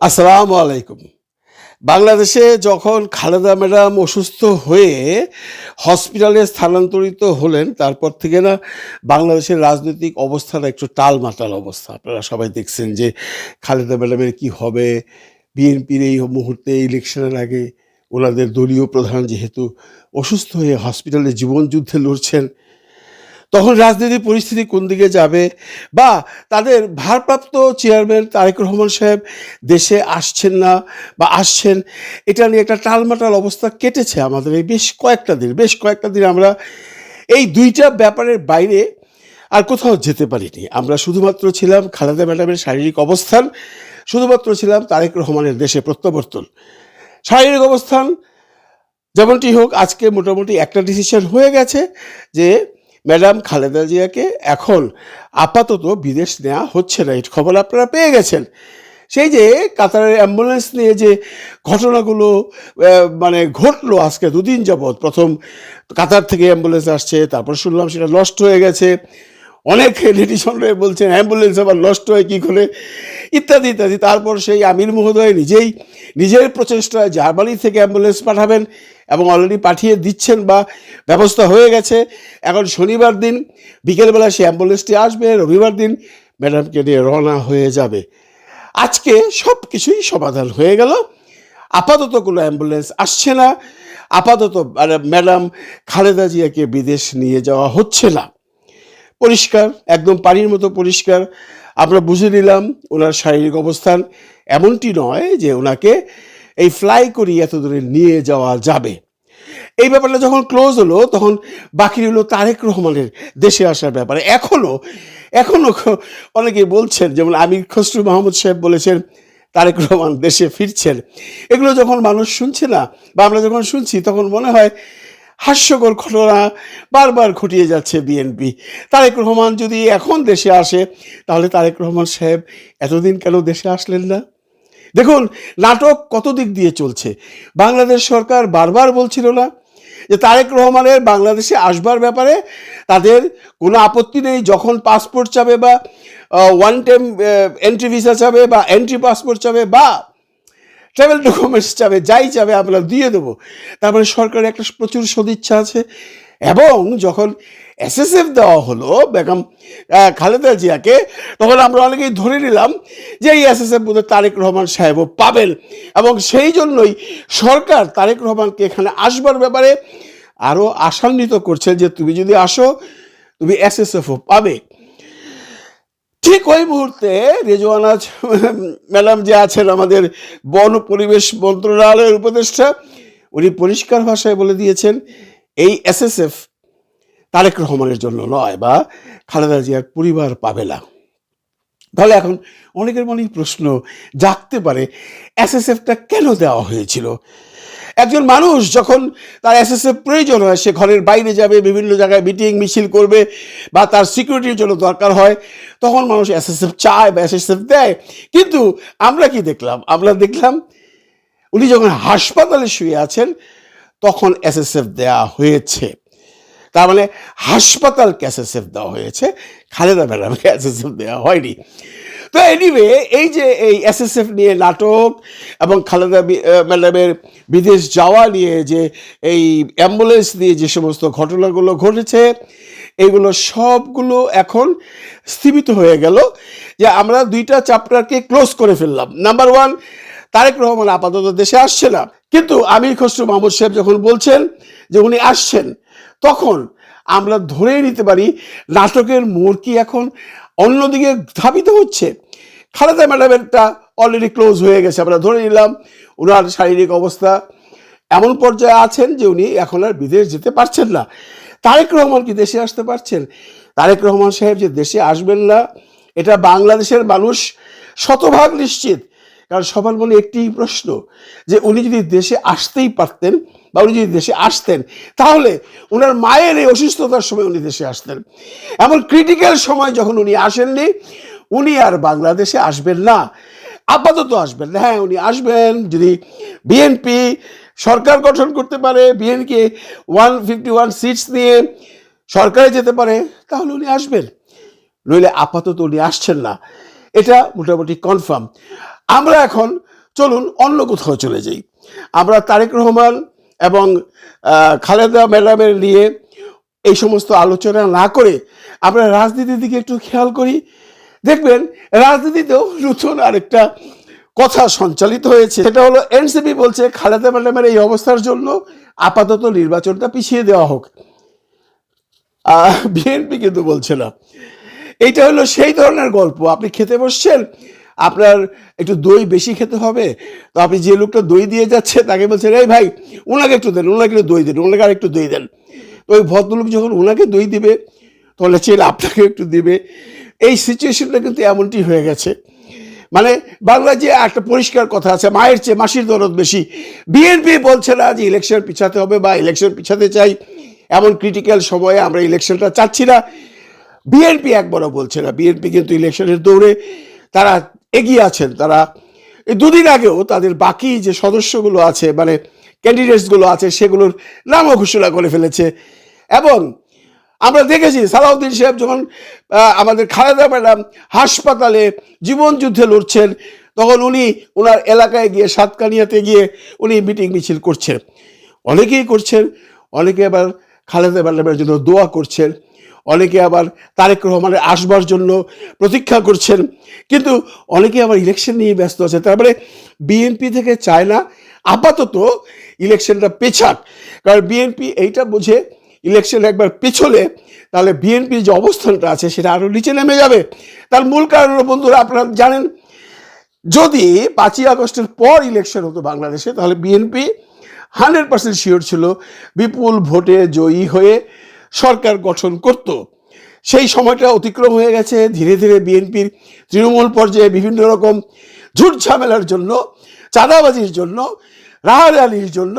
আসসালামু আলাইকুম। বাংলাদেশে যখন খালেদা ম্যাডাম অসুস্থ হয়ে হসপিটালে স্থানান্তরিত হলেন, তারপর থেকে না বাংলাদেশের রাজনৈতিক অবস্থাটা একটু টালমাটাল অবস্থা। আপনারা সবাই দেখছেন যে খালেদা ম্যাডামের কি হবে। বিএনপির এই মুহূর্তে ইলেকশনের আগে ওনাদের দলীয় প্রধান যেহেতু অসুস্থ হয়ে হসপিটালে জীবনযুদ্ধে লড়ছেন তখন রাজনীতির পরিস্থিতি কোন দিকে যাবে? বা তাদের ভারপ্রাপ্ত চেয়ারম্যান তারেক রহমান সাহেব দেশে আসছেন না বা আসছেন, এটা নিয়ে একটা টালমাটাল অবস্থা কেটেছে আমাদের এই বেশ কয়েকটা দিন। বেশ কয়েকটা দিন আমরা এই দুইটা ব্যাপারের বাইরে আর কোথাও যেতে পারিনি। আমরা শুধুমাত্র ছিলাম খালেদা ম্যাডামের শারীরিক অবস্থান, শুধুমাত্র ছিলাম তারেক রহমানের দেশে প্রত্যাবর্তন। শারীরিক অবস্থান যেমনটি হোক, আজকে মোটামুটি একটা ডিসিশন হয়ে গেছে যে ম্যাডাম খালেদা জিয়াকে এখন আপাতত বিদেশ নেওয়া হচ্ছে না, এই খবর আপনারা পেয়ে গেছেন। সেই যে কাতারের অ্যাম্বুলেন্স নিয়ে যে ঘটনাগুলো মানে ঘটলো আজকে দুদিন যাবৎ, প্রথম কাতার থেকে অ্যাম্বুলেন্স আসছে, তারপর শুনলাম সেটা নষ্ট হয়ে গেছে। অনেক নেটিশনরা বলছেন অ্যাম্বুলেন্স আবার নষ্ট হয় কী করে? ইত্যাদি ইত্যাদি। তারপর সেই আমির মহোদয় নিজেই নিজের প্রচেষ্টায় জার্মানি থেকে অ্যাম্বুলেন্স পাঠাবেন এবং অলরেডি পাঠিয়ে দিচ্ছেন বা ব্যবস্থা হয়ে গেছে। এখন শনিবার দিন, বিকেলবেলা সেই অ্যাম্বুলেন্সটি আসবে, রবিবার দিন ম্যাডামকে নিয়ে রওনা হয়ে যাবে। আজকে সব কিছুই সমাধান হয়ে গেল। আপাতত কোনো অ্যাম্বুলেন্স আসছে না। আপাতত মানে ম্যাডাম খালেদা জিয়াকে বিদেশ নিয়ে যাওয়া হচ্ছে না। পরিষ্কার, একদম পানির মতো পরিষ্কার। আমরা বুঝে নিলাম ওনার শারীরিক অবস্থান এমনটি নয় যে ওনাকে এই ফ্লাই করি এত দূরে নিয়ে যাওয়া যাবে। এই ব্যাপারটা যখন ক্লোজ হলো, তখন বাকি হলো তারেক রহমানের দেশে আসার ব্যাপারে। এখনও এখনও অনেকে বলছেন, যেমন আমির খসরু মাহমুদ সাহেব বলেছেন, তারেক রহমান দেশে ফিরছেন। এগুলো যখন মানুষ শুনছে না, বা আমরা যখন শুনছি, তখন মনে হয় হাস্যকর ঘটনা বারবার ঘটিয়ে যাচ্ছে বিএনপি তারেক রহমান যদি এখন দেশে আসে, তাহলে তারেক রহমান সাহেব এতদিন কেন দেশে আসলেন না? দেখুন, নাটক কত দিক দিয়ে চলছে? বাংলাদেশ সরকার বারবার বলছিল না যে তারেক রহমানের বাংলাদেশে আসবার ব্যাপারে তাদের কোনো আপত্তি নেই, যখন পাসপোর্ট চাবে বা ওয়ান টাইম এন্ট্রি ভিসা চাবে বা এন্ট্রি পাসপোর্ট চাবে বা ট্রাভেল ডকুমেন্টস চাবে, যাই চাবে আমরা দিয়ে দেবো। তারপরে সরকারের একটা প্রচুর সদিচ্ছা আছে এবং যখন এসএসএফ দেওয়া হলো বেগম খালেদা জিয়াকে, তখন আমরা অনেকেই ধরে নিলাম যে এই এসএসএফ বোধ তারেক রহমান সাহেবও পাবেন এবং সেই জন্যই সরকার তারেক রহমানকে এখানে আসবার ব্যাপারে আরও আশান্বিত করছে যে, তুমি যদি আসো, তুমি এসএসএফও পাবে। ঠিক ওই মুহূর্তে রেজওয়ানা ম্যাডাম যে আছেন আমাদের বন পরিবেশ মন্ত্রণালয়ের উপদেষ্টা, উনি পরিষ্কার ভাষায় বলে দিয়েছেন, এই এসএসএফ তারেক রহমানের জন্য নয় বা খালেদা জিয়ার পরিবার পাবে না। তাহলে এখন অনেকের মনেই প্রশ্ন জাগতে পারে এসএসএফটা কেন দেওয়া হয়েছিল? একজন মানুষ যখন তার এসএসএফ প্রয়োজন হয়, সে ঘরের বাইরে যাবে, বিভিন্ন জায়গায় মিটিং, মিছিল করবে বা তার সিকিউরিটির জন্য দরকার হয়, তখন মানুষ এসএসএফ চায় বা এসএসএফ দেয়। কিন্তু আমরা কি দেখলাম? আমরা দেখলাম উনি যখন হাসপাতালে শুয়ে আছেন, তখন এসএসএফ দেওয়া হয়েছে। তার মানে হাসপাতালকে এসএসএফ দেওয়া হয়েছে। খালেদা ম্যাডামকে এসএসএফ দেওয়া হয়নি। তো এনিওয়ে এই যে এই এসএসএফ নিয়ে নাটক এবং খালেদা ম্যাডামের বিদেশ যাওয়া নিয়ে যে এই অ্যাম্বুলেন্স নিয়ে যে সমস্ত ঘটনাগুলো ঘটেছে এইগুলো সবগুলো এখন স্থিমিত হয়ে গেল যে আমরা দুইটা চ্যাপ্টারকে ক্লোজ করে ফেললাম। নাম্বার ওয়ান তারেক রহমান আপাতত দেশে আসছে না। কিন্তু আমির খসরু মাহমুদ সাহেব যখন বলছেন যে উনি আসছেন, তখন আমরা ধরেই নিতে পারি নাটকের মোড় কি এখন অন্যদিকে ধাবিত হচ্ছে। খালেদা ম্যাডামেরটা অলরেডি ক্লোজ হয়ে গেছে, আমরা ধরে নিলাম ওনার শারীরিক অবস্থা এমন পর্যায়ে আছেন যে উনি এখন আর বিদেশ যেতে পারছেন না। তারেক রহমান কি দেশে আসতে পারছেন? তারেক রহমান সাহেব যে দেশে আসবেন না, এটা বাংলাদেশের মানুষ শতভাগ নিশ্চিত। কারণ সবার মনে একটি প্রশ্ন, যে উনি যদি দেশে আসতেই পারতেন বা উনি যদি দেশে আসতেন, তাহলে ওনার মায়ের এই অসুস্থতার সময় উনি দেশে আসতেন। এমন ক্রিটিক্যাল সময় যখন উনি আসেননি, উনি আর বাংলাদেশে আসবেন না। আপাতত আসবেন না। হ্যাঁ উনি আসবেন যদি বিএনপি সরকার গঠন করতে পারে বিএনকে ওয়ান ফিফটি ওয়ান সিটস নিয়ে সরকারে যেতে পারে, তাহলে উনি আসবেন। নইলে আপাতত উনি আসছেন না। এটা মোটামুটি কনফার্ম আমরা এখন চলুন অন্য কোথাও চলে যাই। আমরা তারেক রহমান এবং খালেদা ম্যাডামের নিয়ে এই সমস্ত আলোচনা না করে আমরা রাজনীতির দিকে একটু খেয়াল করি। দেখবেন, রাজনীতিতেও নতুন আরেকটা কথা সঞ্চালিত হয়েছে। সেটা হলো এনসিপি বলছে, খালেদা ম্যাডামের এই অবস্থার জন্য আপাতত নির্বাচনটা পিছিয়ে দেওয়া হোক। বিএনপি কিন্তু বলছে না। এইটা হলো সেই ধরনের গল্প। আপনি খেতে বসছেন আপনার একটু দই বেশি খেতে হবে? তো আপনি যে লোকটা দই দিয়ে যাচ্ছে, তাকে বলছেন, এই ভাই ওনাকে একটু দেন ওনাকে একটু দই দেন ওনাকে আর একটু দই দেন। তো ওই ভদ্রলোক যখন ওনাকে দই দিবে তাহলে চেয়ে আপনাকে একটু দিবে। এই সিচুয়েশনটা কিন্তু এমনটি হয়ে গেছে। মানে বাংলায় যে একটা পরিষ্কার কথা আছে, মায়ের চেয়ে মাসির দরদ বেশি। বিএনপি বলছে না যে ইলেকশন পিছাতে হবে বা ইলেকশন পিছাতে চাই। এমন ক্রিটিক্যাল সময়ে আমরা ইলেকশনটা চাচ্ছি না। বিএনপি একবারও বলছে না। বিএনপি কিন্তু ইলেকশনের দৌড়ে তারা এগিয়ে আছেন তারা। এই দুদিন আগেও তাদের বাকি যে সদস্যগুলো আছে মানে ক্যান্ডিডেটসগুলো আছে, সেগুলোর নামও ঘোষণা করে ফেলেছে। এবং আমরা দেখেছি সালাউদ্দিন সাহেব যখন আমাদের খালেদা ম্যাডাম হাসপাতালে জীবন যুদ্ধে লড়ছেন, তখন উনি ওনার এলাকায় গিয়ে সাতকানিয়াতে গিয়ে উনি মিটিং মিছিল করছেন। অনেকেই করছেন, অনেকে আবার খালেদা ম্যাডামের জন্য দোয়া করছেন। অনেকে আবার তারেক রহমানের আসবার জন্য প্রতীক্ষা করছেন। কিন্তু অনেকে আবার ইলেকশন নিয়ে ব্যস্ত আছে। তারপরে বিএনপি থেকে চায় না, আপাতত ইলেকশনটা পেছাক। কারণ বিএনপি এইটা বুঝে ইলেকশন একবার পেছলে তাহলে বিএনপির যে অবস্থানটা আছে সেটা আরও নিচে নেমে যাবে। তার মূল কারণ বন্ধুরা, আপনারা জানেন, যদি পাঁচই আগস্টের পর ইলেকশন হতো বাংলাদেশে, তাহলে বিএনপি হান্ড্রেড পার্সেন্ট শিওর ছিল, বিপুল ভোটে জয়ী হয়ে সরকার গঠন করত। সেই সময়টা অতিক্রম হয়ে গেছে। ধীরে ধীরে বিএনপির তৃণমূল পর্যায়ে বিভিন্ন রকম ঝুট ঝামেলার জন্য, চাঁদাবাজির জন্য রাহারালির জন্য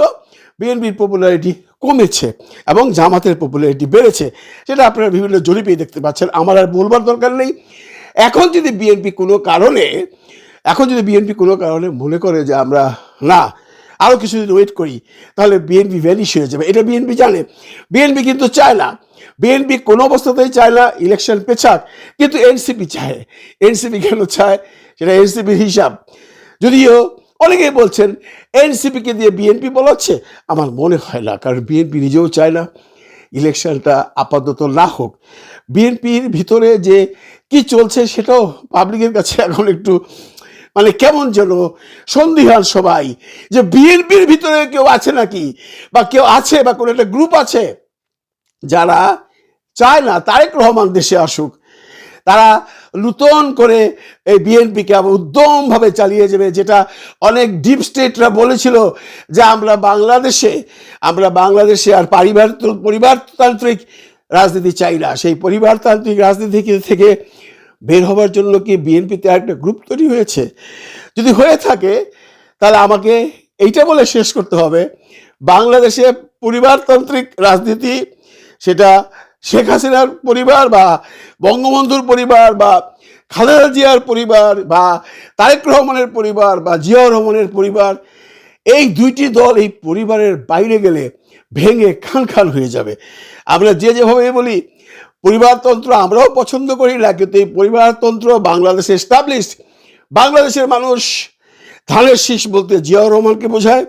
বিএনপির পপুলারিটি কমেছে এবং জামাতের পপুলারিটি বেড়েছে সেটা আপনারা বিভিন্ন জরিপেই দেখতে পাচ্ছেন। আমার আর বলবার দরকার নেই। এখন যদি বিএনপি কোনো কারণে, এখন যদি বিএনপি কোনো কারণে মনে করে যে আমরা না আরও কিছুদিন ওয়েট করি, তাহলে বিএনপি ভ্যানিশ হয়ে যাবে। এটা বিএনপি জানে। বিএনপি কিন্তু চায় না। বিএনপি কোনো অবস্থাতেই চায় না ইলেকশন পেছাক। কিন্তু এনসিপি চায়। এনসিপি কেন চায়? সেটা এনসিপির হিসাব। যদিও অনেকেই বলছেন এনসিপিকে দিয়ে বিএনপি বলাচ্ছে আমার মনে হয় না, কারণ বিএনপি নিজেও চায় না। ইলেকশনটা আপাতত না হোক। বিএনপির ভিতরে যে কি চলছে সেটাও পাবলিকের কাছে এখন একটু মানে কেমন যেন সন্দিহান সবাই, যে বিএনপির ভিতরে কেউ আছে নাকি? বা কেউ আছে, বা কোনো একটা গ্রুপ আছে? যারা চায় না তারেক রহমান দেশে আসুক, তারা নূতন করে এই বিএনপিকে আবার উদ্যমভাবে চালিয়ে যাবে, যেটা অনেক ডিপ স্টেটরা বলেছিল যে আমরা বাংলাদেশে আমরা বাংলাদেশে আর পরিবার পরিবারতান্ত্রিক রাজনীতি চাই না। সেই পরিবারতান্ত্রিক রাজনীতি থেকে বের হবার জন্য কি বিএনপিতে একটা গ্রুপ তৈরি হয়েছে? যদি হয়ে থাকে, তাহলে আমাকে এইটা বলে শেষ করতে হবে, বাংলাদেশে পরিবারতান্ত্রিক রাজনীতি, সেটা শেখ হাসিনার পরিবার বা বঙ্গবন্ধুর পরিবার বা খালেদা জিয়ার পরিবার বা তারেক রহমানের পরিবার বা জিয়াউর রহমানের পরিবার, এই দুইটি দল এই পরিবারের বাইরে গেলে ভেঙে খান খান হয়ে যাবে। আমরা যে যেভাবে বলি পরিবারতন্ত্র আমরাও পছন্দ করি না কিন্তু এই পরিবারতন্ত্র বাংলাদেশে এস্টাবলিশড বাংলাদেশের মানুষ ধানের শীষ বলতে জিয়াউর রহমানকে বোঝায়,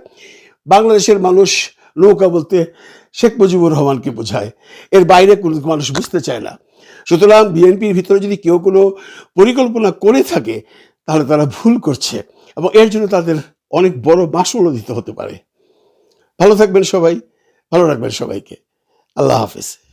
বাংলাদেশের মানুষ নৌকা বলতে শেখ মুজিবুর রহমানকে বোঝায়। এর বাইরে কোনো মানুষ বুঝতে চায় না। সুতরাং বিএনপির ভিতরে যদি কেউ কোনো পরিকল্পনা করে থাকে, তাহলে তারা ভুল করছে এবং এর জন্য তাদের অনেক বড় মাসুলও দিতে হতে পারে। ভালো থাকবেন সবাই, ভালো রাখবেন সবাইকে। আল্লাহ হাফিজ।